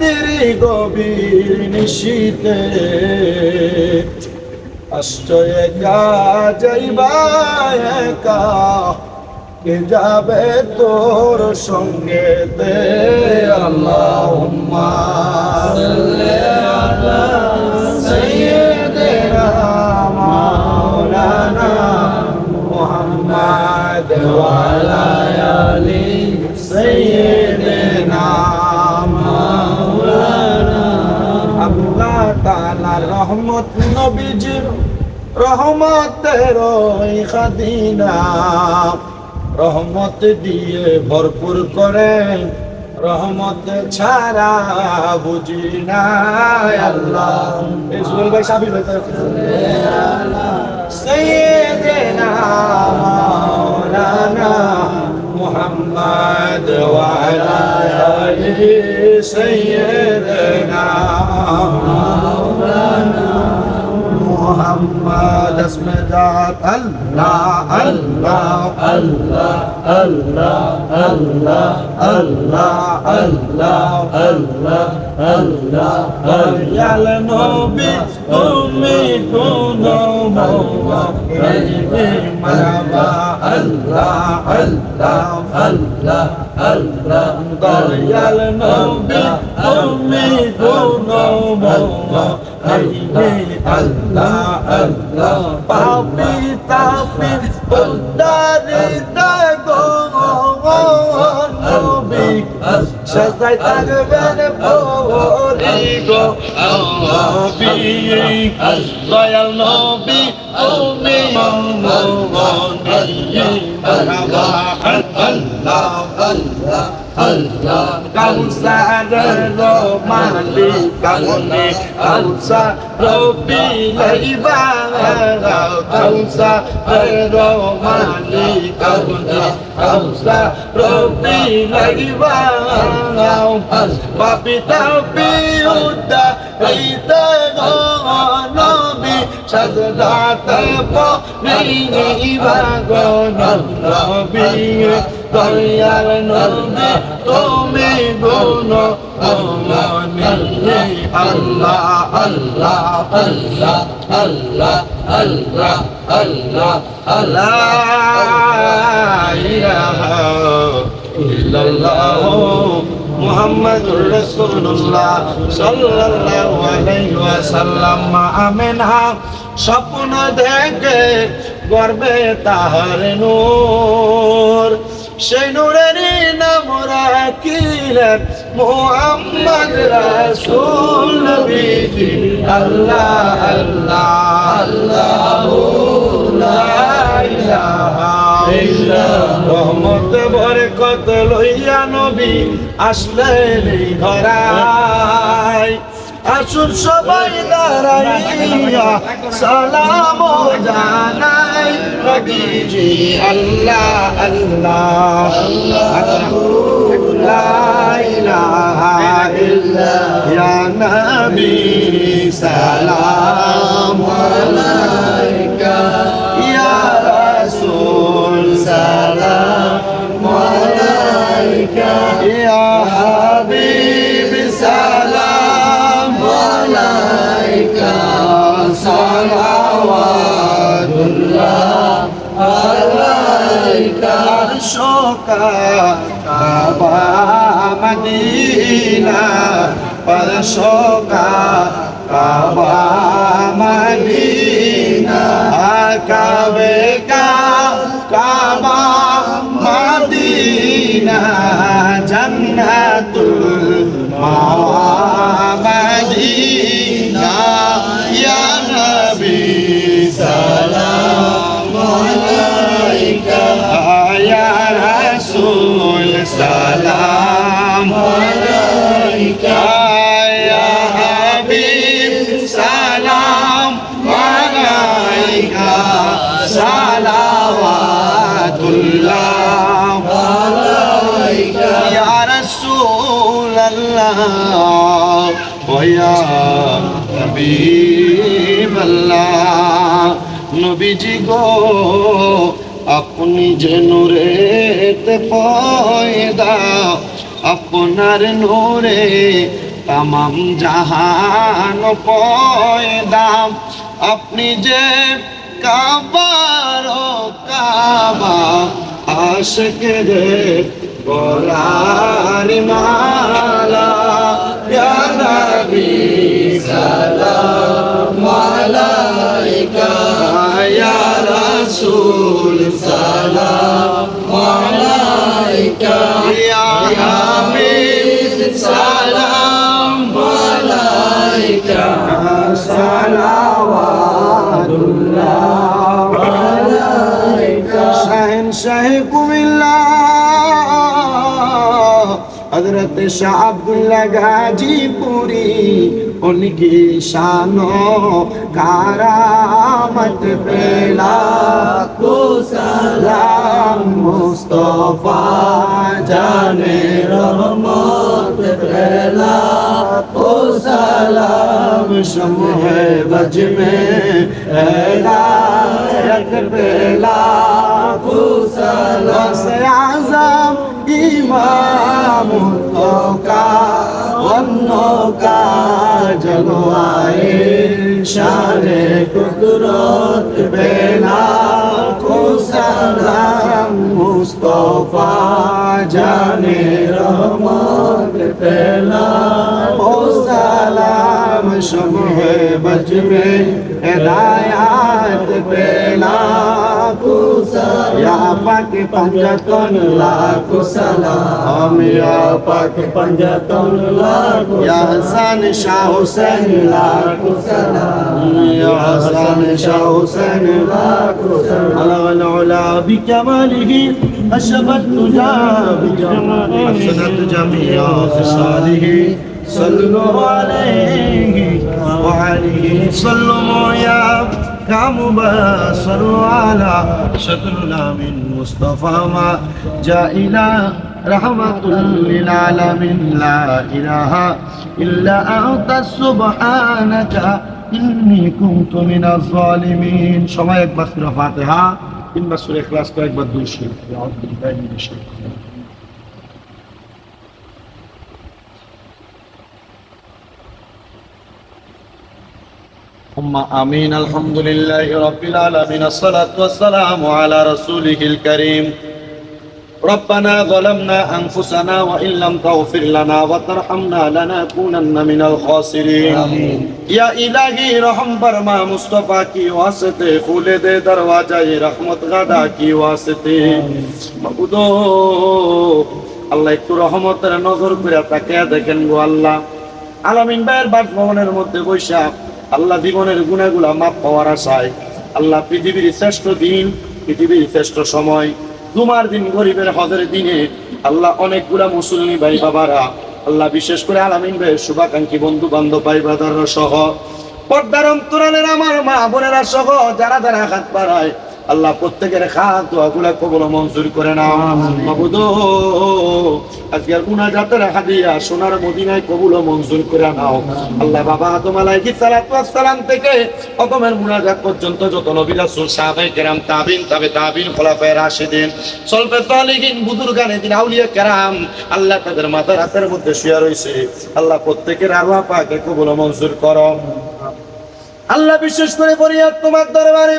রাত্রি গভীর নিশীতে আশ্রয় যাইবা কে যাবে তোর সঙ্গে দে আল্লাহ মুহাম্মদ ওয়ালা রহমতের ওই খাদিনা রহমত দিয়ে ভরপুর করেন রহমত ছাড়া বুঝি না আল্লাহ এই সুহেল ভাই সাবির ভাই سيدنا مولانا محمد وعلى آله سيدنا مولانا محمد اسم ذات الله الله الله الله الله الله الله الله আল্লাহ আল্লাহ নবী তুমি কোনো মাওয়া রজবে মাওয়া আল্লাহ আল্লাহ আল্লাহ আল্লাহ দয়াল নবী তুমি কোনো মাওয়া রজবে আল্লাহ আল্লাহ পাপি তাপি উদ্ধারি দাগো নবী আল্লাহ সাজাই থাকবেন পরি গো নবী দয়াল নবী তুমি আল্লাহ আল্লাহ আল্লাহ كوثر الرحمن للكون كوثر ربي العباد كوثر الرحمن للكون كوثر ربي العباد أسباب تربي هدى غيث সাজদাতে পাইনি বাগন নবী দয়ার নবী তুমি গুণ অমনি আল্লাহ আল্লাহ আল্লাহ আল্লাহ আল্লাহ আল্লাহ আল্লাহ ইলাহা ইল্লাল্লাহ মুহাম্মাদুর রাসূলুল্লাহ সাল্লাল্লাহু আলাইহি ওয়াসাল্লাম আমেনা স্বপ্ন দেখে গর্বে তাহার নূর সেই নূরের নাম রাখিলেন মোহাম্মদ রাসূল নবীজি। আল্লাহ আল্লাহ আল্লাহ রহমত বরকত লইয়া নবী আসলেন ধরায় আসুন সবাই দাঁড়াইয়া সালাম জানাই। রবিজি আল্লাহ আল্লাহ। লা ইলাহা ইল্লা ইয়া নবী আলাইকা শোকা কাবা মদিনা? পরশোকা কাবা মদিনা? কাবে কা কাবা মদিনা? জান্নাতুল মাওয়া নবীজি গো আপনি যে নূরেতে পয়দা আপনার নূরে তামাম জাহান পয়দা। আপনি যে কাবার কাবা আশক রে বলার মালা। ইয়া নবী সালাম আলাইকা, ইয়া রাসূল সালাম আলাইকা। ইয়া হাবিব সালাম আলাইকা। সালাওয়াতুল্লাহ কুমিল্লা। হজরত শাহ আবদুল্লাহ গাজীপুরি, উনকি শানো কারামত পেলা। কো সালাম মুস্তফা জানে রহমত পেলা। কো সালাম শমহ বজ মে এলা রত পেলা। লক্ষ্যে আজাম শানে কুদরত বেলা কুসালাম মুস্তফা জানে রহমত পেলা কুসালাম শমহে বজবে হেদায়াত পেলা পাক পাঞ্জাতন লাখ সালাম। ইয়া পাক পাঞ্জাতন লাখ ইয়া হাসান শাহ হুসেন লাখ সালাম। ইয়া হাসান শাহ হুসেন লাখ সালাম। আলা আলা বিকামালিহি أشبت تجا بجماله حسنت جميع خصاله صلوا عليه كعمبا صلوا على شكرنا من مصطفى ما جاء إلى رحمة للعالمين لا إله إلا أنت سبحانك إني كنت من الظالمين شما يكبر فاتحة إن بس الإخلاص كيكبر دوشي يعود بالله من الشيخ اللهم آمين الحمد لله رب العالمين الصلاة والسلام على رسوله الكريم ربنا ظلمنا أنفسنا وإن لم تغفر لنا وترحمنا لنكونن من الخاسرين آمين یا الہی رحم برما مصطفیٰ کی واسطے کھولے دے دروازہ یہ رحمت غدا کی واسطے مبدو আল্লাহ একটু রহমতের নজর করে তাকে দেখেন গো আল্লাহ আলামিন ভাইয়ের বাস ভবনের মধ্যে বৈশাখ আল্লাহ জীবনের গুণাগুলা মাপ পাওয়ার আশায় আল্লাহ পৃথিবীর শ্রেষ্ঠ দিন, পৃথিবীর শ্রেষ্ঠ সময়, জুমার দিন গরিবের হজের দিনে আল্লাহ অনেকগুলা মুসলিম ভাই বাবারা, আল্লাহ বিশেষ করে আলামিন ভাই শুভাকাঙ্ক্ষী বন্ধু বান্ধব ভাই বাদাররা সহ, পর্দার অন্তরালের আমার মা বোনেরা সহ, যারা যারা হাত পাড়ায় আল্লাহ প্রত্যেকের খাত দোয়াগুলা কবল মঞ্জুর করে নাও। মাবুদ আজকের মুনাজাতের হাদিয়া সোনার মদিনায় কবুল মঞ্জুর করে নাও। আল্লাহ বাবা আদম আলাইহিস সালাতু সালাম থেকে অদমের মুনাজাত পর্যন্ত যত নবী রাসূল, সাহাবায়ে কেরাম, তাবিন, তাবে তাবিন, খোলাফায়ে রাশিদিন, সলফে সালিহিন, বুজুর্গানে দিন, আউলিয়া কেরাম, আল্লাহ তাদের মাথার হাতের মধ্যে শুয়ে রয়েছে আল্লাহ প্রত্যেকের আরওয়া পাকে কবুল মঞ্জুর করো। আল্লাহ বিশেষ করে ফরিয়াদ তোমার দরবারে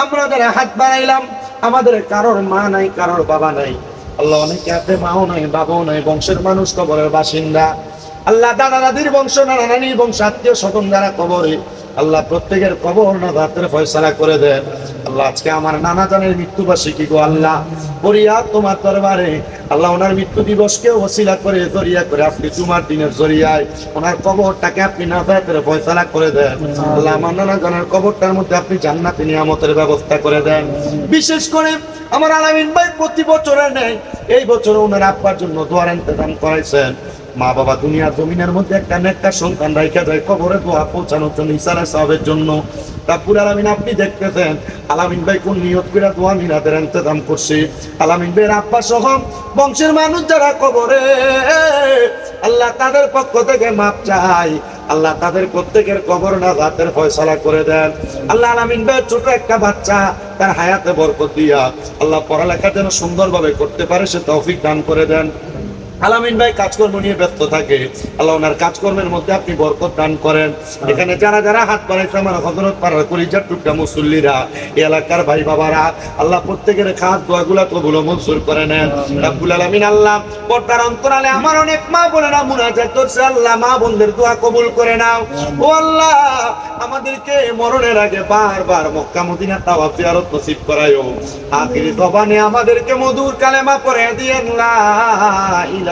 আমরা যারা হাত বাড়াইলাম, আমাদের কারোর মা নাই, কারোর বাবা নাই। আল্লাহ অনেকে হাতে মাও নাই, বাবাও নাই, বংশের মানুষ, কবরের বাসিন্দা। আল্লাহ দাদা দাদির বংশ নানা নানির বংশ, আত্মীয় স্বজন যারা কবরে আল্লাহ প্রত্যেকের কবর না রাতের ফয়সালা করে দেন। আল্লাহ আজকে আমার নানা জানের মৃত্যুবার্ষিকী গো আল্লাহ? করিয়া তোমার দরবারে। আল্লাহ ওনার মৃত্যু দিবসকে ওসিলা করে, জরিয়া করে আপনি তোমার দিনের জরিয়ায় ওনার কবরটাকে আপনি না রাতের ফয়সালা করে দেন। আল্লাহ আমার নানা জানের কবরটার মধ্যে আপনি জান্নাতি নিয়ামতের ব্যবস্থা করে দেন। বিশেষ করে আমার আলামিন ভাই প্রতি বছরে নেই এই বছর ওনার আব্বার জন্য দোয়ার ইন্তজাম করাইছেন। মা বাবা দুনিয়ার জমিনের মধ্যে একটা নেকটা সন্তান রাইখা যায়, কবরে দোয়া পৌঁছানোর জন্য ইসারা সাহেবের জন্য। তারপর আলামিন, আপনি দেখতেছেন, আলামিন ভাই কোন নিয়ত করে দোয়া মিলাদের ইন্তজাম করছে। আলামিন ভাইয়ের আব্বা সহ বংশের মানুষ যারা কবরে, আল্লাহ তাদের পক্ষ থেকে মাপ চাই। আল্লাহ তাদের প্রত্যেকের কবর না রাতের ফয়সালা করে দেন। আল্লাহ আলামিন ভাই ছোট একটা বাচ্চা, তার হায়াতে বরকত দিয়া আল্লাহ পড়ালেখা যেন সুন্দরভাবে করতে পারে, সে তৌফিক দান করে দেন। আলামিন ভাই কাজকর্ম নিয়ে ব্যস্ত থাকে। আল্লাহ ওনার কাজকর্মের মধ্যে আপনি বরকত দান করেন। এখানে যারা যারা হাত বাড়াইছে, আমার হজরত পাড়ার কলিজার টুকটা মুসল্লিরা এলাকার ভাই বাবারা আল্লাহ প্রত্যেকের খাস দোয়াগুলা গুলো মনসুর করে নেন। রাব্বুল আলামিন আল্লাহ পর্দার অন্তরালে আমার অনেক মা বোনেরা মুনাজাত করছে। আল্লাহ মা বোনদের দোয়া কবুল করে নাও। ও আল্লাহ, আমাদেরকে মরণের আগে বারবার মক্কা মদিনা তাওয়াফ জিয়ারত নসিব করায়ো। আখিরি জবানে আমাদেরকে মধুর কালেমা পড়ে দিয়েন, লা ইলাহা